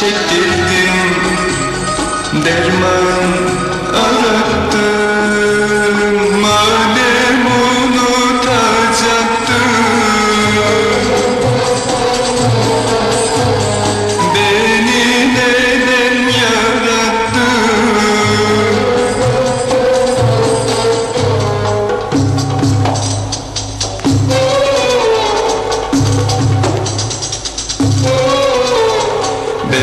çektirdin derman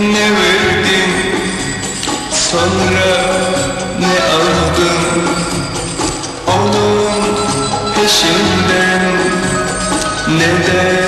ne verdin? Sonra ne aldın? Onun peşinden neden